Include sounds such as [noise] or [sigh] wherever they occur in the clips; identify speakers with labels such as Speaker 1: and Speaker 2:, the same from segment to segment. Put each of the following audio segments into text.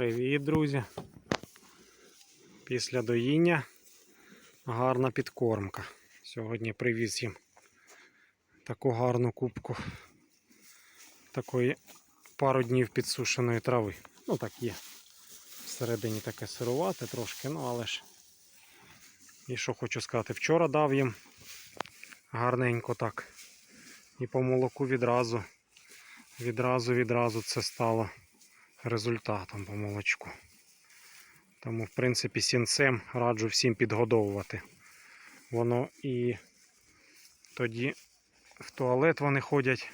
Speaker 1: Привіт, друзі. Після доїння гарна підкормка. Сьогодні привіз їм таку гарну кубку такої пару днів підсушеної трави. Ну так є. Всередині таке сирувати трошки, ну але ж. І що хочу сказати, вчора дав їм гарненько так. І по молоку відразу, відразу, відразу це стало результатом по молочку. Тому, в принципі, сінцем раджу всім підгодовувати. Воно і тоді в туалет вони ходять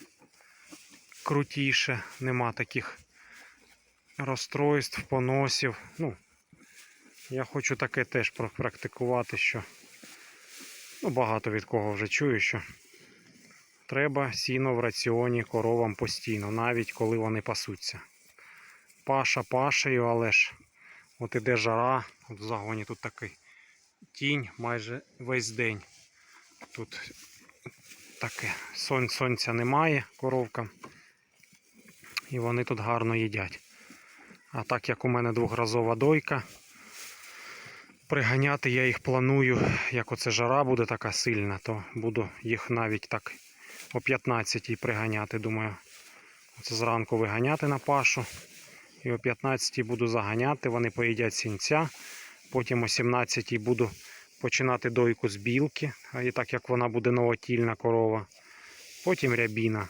Speaker 1: крутіше, нема таких розстройств, поносів. Ну, я хочу таке теж пропрактикувати, що ну, багато від кого вже чую, що треба сіно в раціоні коровам постійно, навіть коли вони пасуться. Паша пашею, але ж от іде жара, от в загоні тут такий тінь майже весь день. Тут таке сон, сонця немає коровкам. І вони тут гарно їдять. А так як у мене двохразова дойка, приганяти я їх планую, як оце жара буде така сильна, то буду їх навіть так о 15 приганяти. Думаю, оце зранку виганяти на пашу. І о 15 буду заганяти, вони поїдять сінця. Потім о 17 буду починати дойку з білки, і так як вона буде новотільна корова. Потім рябіна.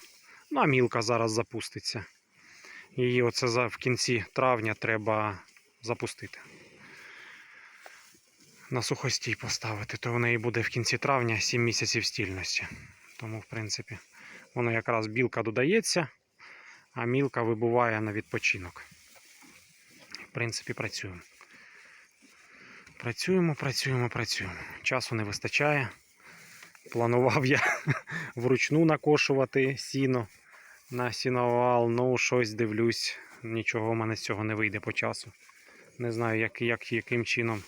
Speaker 1: Ну а мілка зараз запуститься. Її оце в кінці травня треба запустити. На сухостій поставити, то в неї буде в кінці травня 7 місяців стільності. Тому, в принципі, воно якраз білка додається, а мілка вибуває на відпочинок. Принципі, працюємо. Працюємо, працюємо, працюємо. Часу не вистачає. Планував я [laughs] вручну накошувати сіно на сіновал, ну щось дивлюсь, нічого в мене з цього не вийде по часу. Не знаю, як, як, яким чином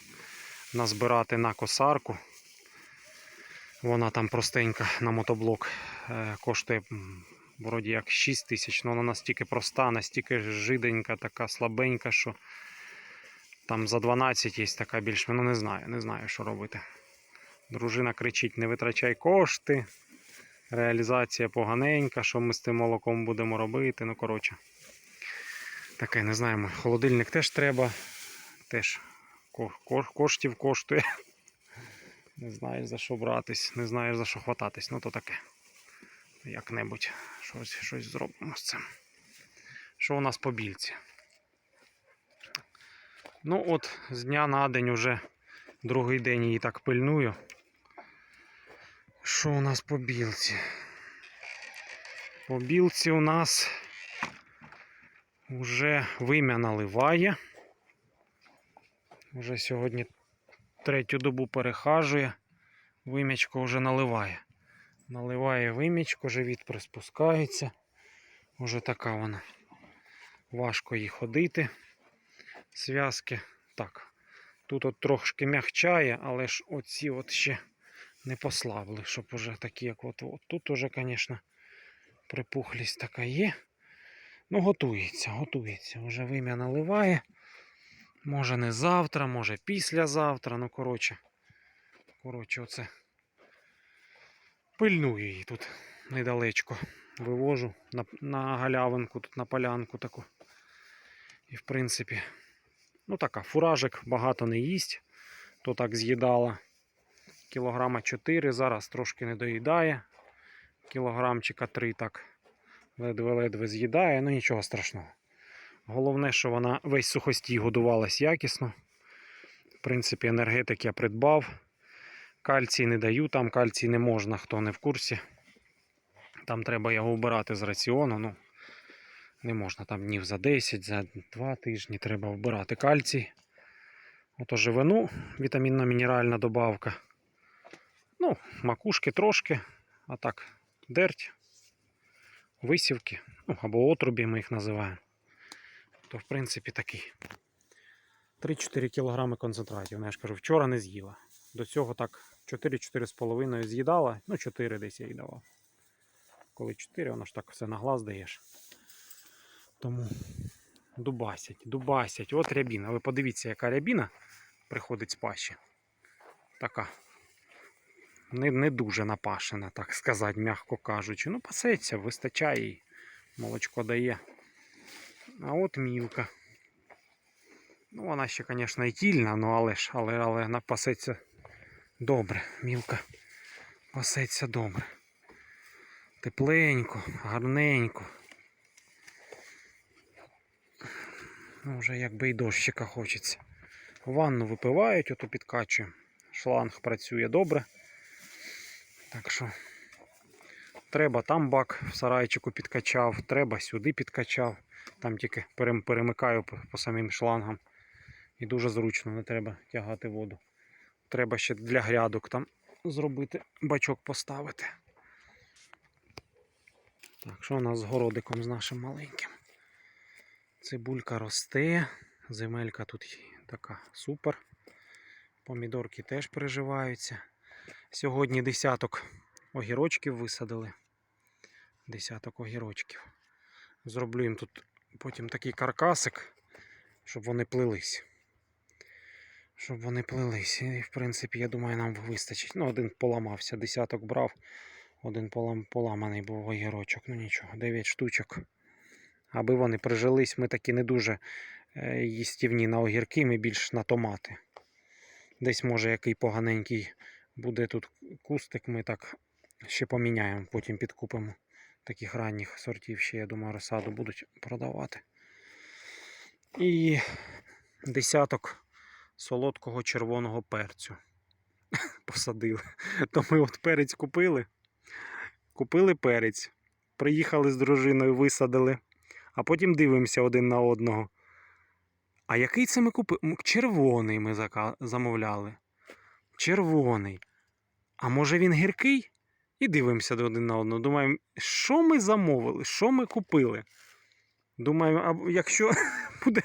Speaker 1: назбирати на косарку. Вона там простенька на мотоблок е, коштує вроді як 6 тисяч, але вона настільки проста, настільки жиденька, така слабенька, що там за 12 є така більш, ну не знаю, не знаю, що робити. Дружина кричить: не витрачай кошти, реалізація поганенька, що ми з тим молоком будемо робити. Ну, коротше, таке, не знаємо. Холодильник теж треба, теж ко- ко- коштів коштує. [laughs] Не знаєш за що братись, не знаєш за що хвататись. Ну то таке. Як-небудь щось, щось зробимо з цим. Що у нас по більці? Ну от, з дня на день уже другий день її так пильную. Що у нас по білці? По білці у нас вже вим'я наливає. Уже сьогодні третю добу перехажує. Вим'ячко вже наливає. Наливає вим'ячко, живіт приспускається. Уже така вона. Важко їй ходити. Зв'язки. Так. Тут от трошки м'ягчає, але ж оці от ще не послабли, щоб уже такі, як от, от тут уже, звісно, припухлість така є. Ну, готується, готується. Уже вим'я наливає. Може не завтра, може післязавтра. Ну, коротше. Коротше, оце. Пильную її тут недалечко. Вивожу на, на галявинку, тут на полянку таку. І в принципі, ну така, фуражик багато не їсть. То так з'їдала кілограма 4, зараз трошки не доїдає. Кілограмчика 3 так ледве-ледве з'їдає, ну нічого страшного. Головне, що вона весь сухостій годувалась якісно. В принципі, енергетик я придбав. Кальцій не даю, там кальцій не можна, хто не в курсі. Там треба його вбирати з раціону. Ну, не можна там днів за 10, за 2 тижні треба вбирати кальцій. Ото живину, вітамінно-мінеральна добавка. Ну, макушки трошки, а так, дерть, висівки, ну, або отрубі ми їх називаємо. То, в принципі, такий. 3-4 кг концентратів. Ну, я ж кажу, вчора не з'їла. До цього так 4-4,5 з'їдала, ну 4 десь я їй давав. Коли 4, воно ж так все на глаз даєш. Тому Дубасять, дубасять. От рябіна. Ви подивіться, яка рябіна приходить з пащі. Така. Не, не дуже напашена, так сказати, м'яко кажучи. Ну, пасеться, вистачає їй. Молочко дає. А от мілка. Ну, вона ще, звісно, і тільна, ну, але ж, але, але вона пасеться добре. Мілка пасеться добре. Тепленько, гарненько. Ну, вже якби і дощика хочеться. Ванну випивають, ото підкачуємо. Шланг працює добре. Так що треба там бак в сарайчику підкачав, треба сюди підкачав. Там тільки перемикаю по, самим шлангам. І дуже зручно, не треба тягати воду. Треба ще для грядок там зробити, бачок поставити. Так, що у нас з городиком з нашим маленьким? Цибулька росте, земелька тут така супер. Помідорки теж переживаються. Сьогодні десяток огірочків висадили. Десяток огірочків. Зроблю їм тут потім такий каркасик, щоб вони плились. Щоб вони плились. І, в принципі, я думаю, нам вистачить. Ну, один поламався, десяток брав, один полам, поламаний був огірочок. Ну нічого, 9 штучок. Аби вони прижились, ми такі не дуже е, їстівні на огірки, ми більш на томати. Десь, може, який поганенький буде тут кустик, ми так ще поміняємо, потім підкупимо таких ранніх сортів, ще, я думаю, розсаду будуть продавати. І десяток солодкого червоного перцю [laughs] посадили. [laughs] То ми от перець купили. Купили перець, приїхали з дружиною, висадили, а потім дивимося один на одного. А який це ми купили? Червоний ми замовляли. Червоний. А може він гіркий? І дивимося один на одного. Думаємо, що ми замовили, що ми купили? Думаємо, а якщо [laughs] буде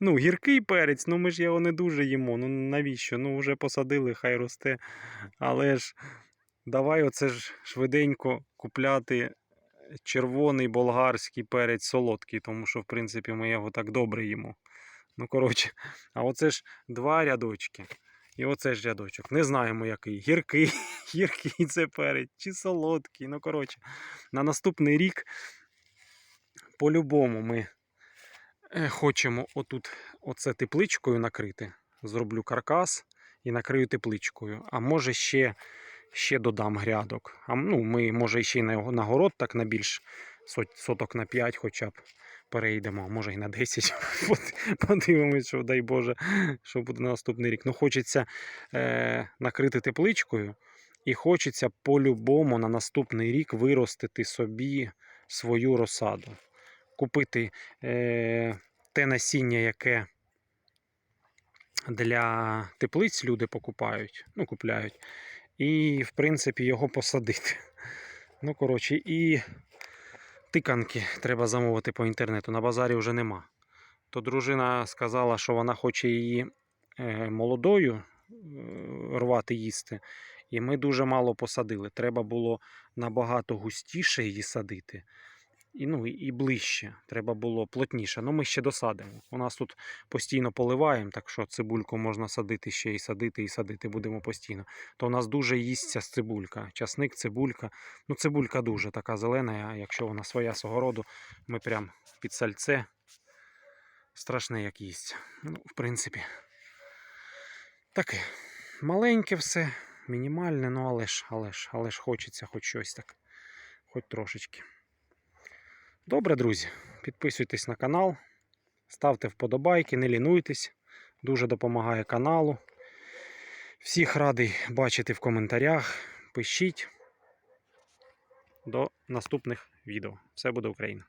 Speaker 1: ну, гіркий перець, ну ми ж його не дуже їмо. Ну навіщо? Ну вже посадили, хай росте. Але ж давай оце ж швиденько купляти червоний болгарський перець солодкий, тому що, в принципі, ми його так добре їмо. Ну, коротше, а оце ж два рядочки. І оце ж рядочок. Не знаємо який. Гіркий, [laughs] гіркий це перець, чи солодкий. Ну, коротше, на наступний рік по-любому ми е, хочемо отут оце тепличкою накрити. Зроблю каркас і накрию тепличкою. А може ще, ще додам грядок. А ну, ми, може, ще й на, город так на більш соток на 5 хоча б перейдемо, а може і на 10. [laughs] Подивимось, що дай Боже, що буде на наступний рік. Ну, хочеться е, накрити тепличкою, і хочеться по-любому на наступний рік виростити собі свою розсаду. Купити е, те насіння, яке для теплиць люди покупають, ну, купляють. І, в принципі, його посадити. Ну, коротше, і тиканки треба замовити по інтернету. На базарі вже нема. То дружина сказала, що вона хоче її е, молодою е, рвати їсти. І ми дуже мало посадили. Треба було набагато густіше її садити. І, ну, і- ближче. Треба було плотніше. Ну, ми ще досадимо. У нас тут постійно поливаємо, так що цибульку можна садити ще і садити, і садити будемо постійно. То у нас дуже їсться цибулька. Часник, цибулька. Ну, цибулька дуже така зелена, а якщо вона своя з огороду, ми прям під сальце. Страшне, як їсть. Ну, в принципі. Таке. Маленьке все, мінімальне, ну але ж, але ж, але ж хочеться хоч щось так. Хоч трошечки. Добре, друзі. Підписуйтесь на канал, ставте вподобайки, не лінуйтесь. Дуже допомагає каналу. Всіх радий бачити в коментарях. Пишіть. До наступних відео. Все буде Україна!